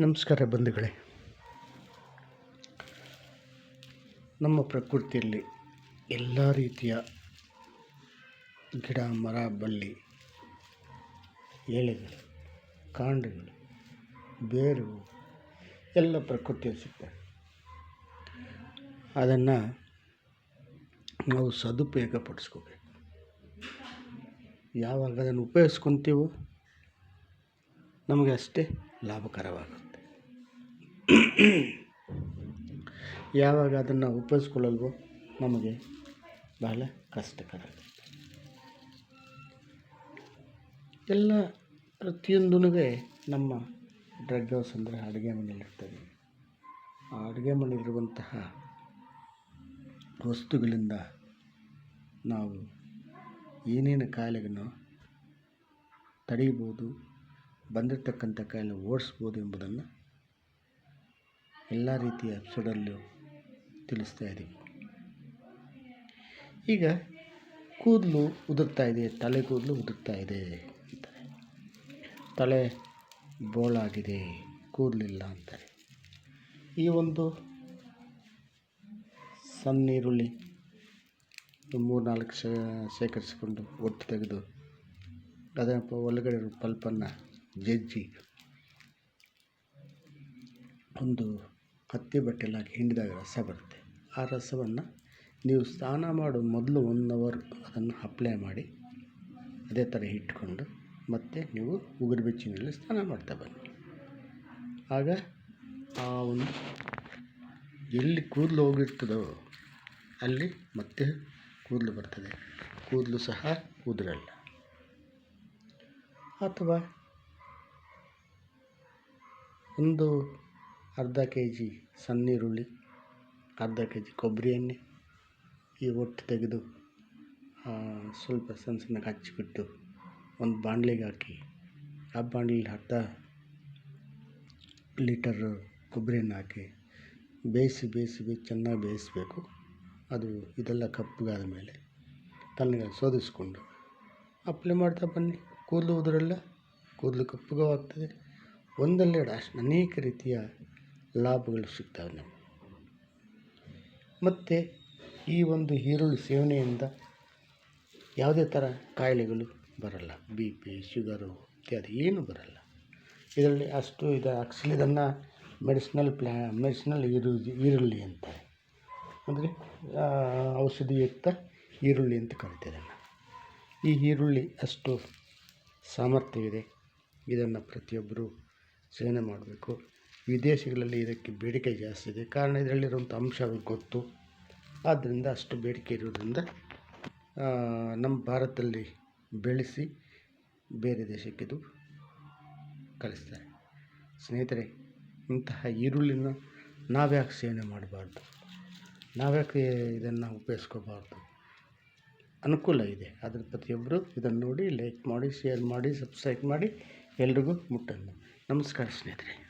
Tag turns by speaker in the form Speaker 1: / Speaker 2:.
Speaker 1: ನಮಸ್ಕಾರ ಬಂಧುಗಳೇ. ನಮ್ಮ ಪ್ರಕೃತಿಯಲ್ಲಿ ಎಲ್ಲ ರೀತಿಯ ಗಿಡ, ಮರ, ಬಳ್ಳಿ ಎಳೆಗಳು ಕಾಂಡಗಳು ಬೇರು ಎಲ್ಲ ಪ್ರಕೃತಿಯಲ್ಲಿ ಸಿಗ್ತವೆ. ಅದನ್ನು ನಾವು ಸದುಪಯೋಗ ಪಡಿಸ್ಕೋಬೇಕು. ಯಾವಾಗ ಅದನ್ನು ಉಪಯೋಗಿಸ್ಕೊತೀವೋ ನಮಗೆ ಅಷ್ಟೇ ಲಾಭಕರವಾಗುತ್ತೆ. ಯಾವಾಗ ಅದನ್ನು ಉಪಯೋಗಿಸ್ಕೊಳ್ಳಲ್ವೋ ನಮಗೆ ಬಹಳ ಕಷ್ಟಕರ. ಎಲ್ಲ ಪ್ರತಿಯೊಂದೂ ನಮ್ಮ ಡ್ರಗ್ ಹೌಸ್ ಅಂದರೆ ಅಡುಗೆ ಮನೆಯಲ್ಲಿರ್ತದೆ ಆ ಅಡುಗೆ ಮನೆಯಲ್ಲಿರುವಂತಹ ವಸ್ತುಗಳಿಂದ ನಾವು ಏನೇನು ಕಾಯಿಲೆಗಳನ್ನು ತಡೀಬೋದು ಬಂದಿರತಕ್ಕಂಥ ಕಾಯಿಲೆ ಓಡಿಸ್ಬೋದು ಎಂಬುದನ್ನು ಎಲ್ಲ ರೀತಿಯ ಎಪಿಸೋಡಲ್ಲೂ ತಿಳಿಸ್ತಾ ಇದ್ದೀವಿ. ಈಗ ಕೂದಲು ಉದುರ್ತಾ ಇದೆ, ತಲೆ ಕೂದಲು ಉದುರ್ತಾ ಇದೆ ಅಂತಾರೆ. ತಲೆ ಬೋಳಾಗಿದೆ ಕೂದಲಿಲ್ಲ ಅಂತಾರೆ. ಈ ಒಂದು ಸಣ್ಣ ಈರುಳ್ಳಿ ಮೂರು ನಾಲ್ಕು ಶೇಖರಿಸಿಕೊಂಡು ಒಟ್ಟು ತೆಗೆದು ಅದನ್ನು ಒಳಗಡೆ ಪಲ್ಪನ್ನು ಜಜ್ಜಿ ಒಂದು ಹತ್ತಿ ಬಟ್ಟೆಯಲ್ಲಿ ಹಾಕಿ ಹಿಂಡಿದಾಗ ರಸ ಬರುತ್ತೆ. ಆ ರಸವನ್ನು ನೀವು ಸ್ನಾನ ಮಾಡುವ ಮೊದಲು ಒನ್ ಅವರ್ ಅದನ್ನು ಅಪ್ಲೈ ಮಾಡಿ, ಅದೇ ಥರ ಇಟ್ಕೊಂಡು ಮತ್ತೆ ನೀವು ಉಗುರು ಬೆಚ್ಚಿನಲ್ಲಿ ಸ್ನಾನ ಮಾಡ್ತಾ ಬನ್ನಿ. ಆಗ ಆ ಒಂದು ಎಲ್ಲಿ ಕೂದಲು ಹೋಗಿರ್ತದೋ ಅಲ್ಲಿ ಮತ್ತೆ ಕೂದಲು ಬರ್ತದೆ. ಕೂದಲು ಸಹ ಉದುರಲ್ಲ. ಅಥವಾ ಒಂದು ಅರ್ಧ ಕೆ ಜಿ ಸಣ್ಣ ಈರುಳ್ಳಿ ಅರ್ಧ ಕೆ ಜಿ ಕೊಬ್ಬರಿ ಎಣ್ಣೆ, ಈ ಒಟ್ಟು ತೆಗೆದು ಸ್ವಲ್ಪ ಸಣ್ಣ ಸಣ್ಣಗೆ ಹಚ್ಚಿಬಿಟ್ಟು ಒಂದು ಬಾಣ್ಲಿಗೆ ಹಾಕಿ, ಆ ಬಾಣ್ಲಿಲಿ ಅರ್ಧ ಲೀಟರ್ ಕೊಬ್ಬರಿ ಹಾಕಿ, ಬೇಯಿಸಿ ಬೇಯಿಸಿ ಬೇಯಿಸಿ, ಚೆನ್ನಾಗಿ ಬೇಯಿಸಬೇಕು. ಅದು ಇದೆಲ್ಲ ಕಪ್ಪಗಾದ ಮೇಲೆ ತಣ್ಣಗೆ ಶೋಧಿಸ್ಕೊಂಡು ಅಪ್ಲೈ ಮಾಡ್ತಾ ಬನ್ನಿ. ಕೂದಲು ಉದುರಲ್ಲ, ಕೂದಲು ಕಪ್ಪಗೂ ಆಗ್ತದೆ ಒಂದಲ್ಲೆರಡು ಅಷ್ಟು, ಅನೇಕ ರೀತಿಯ ಲಾಭಗಳು ಸಿಗ್ತವೆ ನಮಗೆ. ಮತ್ತು ಈ ಒಂದು ಈರುಳ್ಳಿ ಸೇವನೆಯಿಂದ ಯಾವುದೇ ಥರ ಕಾಯಿಲೆಗಳು ಬರಲ್ಲ. ಬಿ ಪಿ, ಶುಗರು ಇತ್ಯಾದಿ ಏನೂ ಬರಲ್ಲ. ಇದರಲ್ಲಿ ಅಷ್ಟು ಇದು ಆ್ಯಕ್ಚುಲಿ ಇದನ್ನು ಮೆಡಿಸಿನಲ್ ಪ್ಲ್ಯಾ ಮೆಡಿಸಿನಲ್ ಈರು, ಈರುಳ್ಳಿ ಅಂತಾರೆ. ಅಂದರೆ ಔಷಧಿಯುಕ್ತ ಈರುಳ್ಳಿ ಅಂತ ಕರಿತಾರೆ ಈ ಈರುಳ್ಳಿ ಅಷ್ಟು ಸಾಮರ್ಥ್ಯವಿದೆ. ಇದನ್ನು ಪ್ರತಿಯೊಬ್ಬರು ಸೇವನೆ ಮಾಡಬೇಕು. ವಿದೇಶಗಳಲ್ಲಿ ಇದಕ್ಕೆ ಬೇಡಿಕೆ ಜಾಸ್ತಿ ಇದೆ. ಕಾರಣ ಇದರಲ್ಲಿರುವಂಥ ಅಂಶ ಅವ್ರಿಗೆ ಗೊತ್ತು. ಆದ್ದರಿಂದ ಅಷ್ಟು ಬೇಡಿಕೆ ಇರೋದ್ರಿಂದ ನಮ್ಮ ಭಾರತದಲ್ಲಿ ಬೆಳೆಸಿ ಬೇರೆ ದೇಶಕ್ಕೆ ಇದು ಕಳಿಸ್ತಾರೆ. ಸ್ನೇಹಿತರೆ, ಇಂತಹ ಈರುಳ್ಳಿನ ನಾವ್ಯಾಕೆ ಸೇವನೆ ಮಾಡಬಾರ್ದು? ನಾವ್ಯಾಕೆ ಇದನ್ನು ಉಪಯೋಗಿಸ್ಕೋಬಾರ್ದು? ಅನುಕೂಲ ಇದೆ. ಅದ್ರ ಪ್ರತಿಯೊಬ್ಬರು ಇದನ್ನು ನೋಡಿ ಲೈಕ್ ಮಾಡಿ ಶೇರ್ ಮಾಡಿ ಸಬ್ಸ್ಕ್ರೈಬ್ ಮಾಡಿ, ಎಲ್ರಿಗೂ ಮುಟ್ಟನ್ನು. ನಮಸ್ಕಾರ ಸ್ನೇಹಿತರೆ.